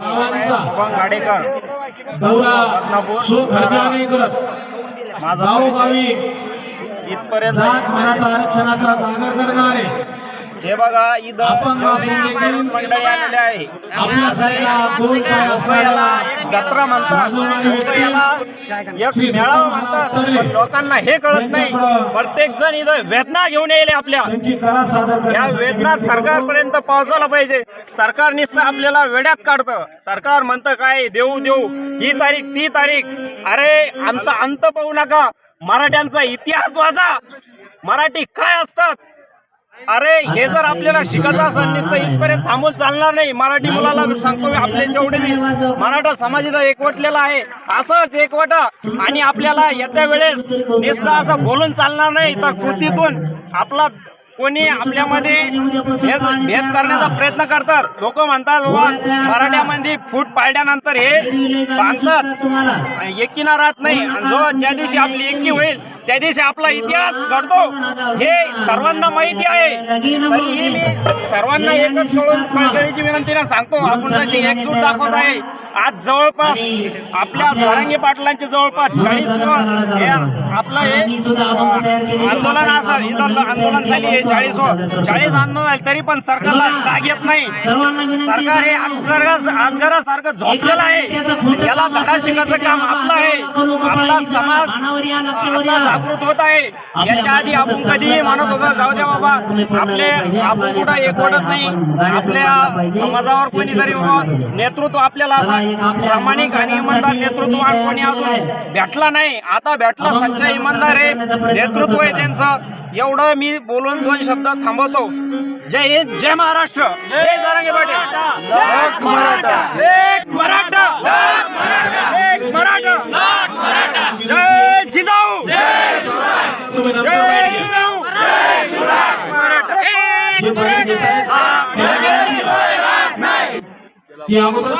गाडेकर. दौरा. बदनापूर, सो खर्चा नाही करत. माझा गावोगावी इथपर्यंत. मराठा आरक्षणाचा जागर करणारे. हे बघा इथं मंडळी आलेले आहे. जत्रा म्हणतात. एक मेळावा म्हणतात. पण लोकांना हे कळत नाही. प्रत्येक जण इथं वेदना घेऊन येईल आपल्या. या वेदना सरकारपर्यंत पोहोचायला पाहिजे. सरकार नुसतं आपल्याला वेड्यात काढतं. सरकार म्हणतं काय? देऊ देऊ. ही तारीख ती तारीख. अरे आमचा अंत पाहू नका. मराठ्यांचा इतिहास वाचा. मराठी काय असतात? अरे हे जर आपल्याला शिकायचं असं नुसतं इथपर्यंत थांबून चालणार नाही मराठी मुलाला सांगतो मी आपले जेवढे मी मराठा समाज इथं एकवटलेला आहे असंच एकवटा. आणि आपल्याला येत्या वेळेस नुसतं असं बोलून चालणार नाही तर कृतीतून आपला कोणी आपल्यामध्ये भेद भेद करण्याचा प्रयत्न करतात. लोक म्हणतात बाबा मराठ्यामध्ये फूट पाडल्यानंतर हे बांधतात एकीना राहत नाही. आणि जो ज्या दिवशी आपली एकी होईल त्या दिवशी आपला इतिहास घडतो. हे सर्वांना माहिती आहे. तरीही मी सर्वांना एकच कळून कळकळीची विनंतीने सांगतो. आपण जशी एकजूट दाखवत आहे. आज जवळपास आपल्या सारंगी पाटलांचे जवळपास चाळीस हे आपलं हे आंदोलन असं इथं आंदोलन झाली हे चाळीस चाळीस आंदोलन झाले. तरी पण सरकारला जाग येत नाही. सरकार हे आजगरा आजगरासारखं झोपलेलं आहे. याला धडा शिकायचं काम आपलं आहे. आपला समाज जागृत होत आहे. याच्या आधी आपण कधीही म्हणत होतो जाऊ द्या बाबा. आपले आपण कुठं एकवटत नाही. आपल्या समाजावर कोणी जरी नेतृत्व आपल्याला असं प्रामाणिक आणि इमानदार नेतृत्व कोणी अजून भेटला नाही. आता भेटला सच्चा इमानदार आहे. नेतृत्व आहे त्यांचं. एवढं मी बोलून दोन शब्द थांबवतो. जय हिंद जय महाराष्ट्र. जय जारांगे पाटील एक मराठा एक मराठा एक मराठा जय जिजाऊ जय जिजाऊ मराठा! एक मराठा! ती अगोदर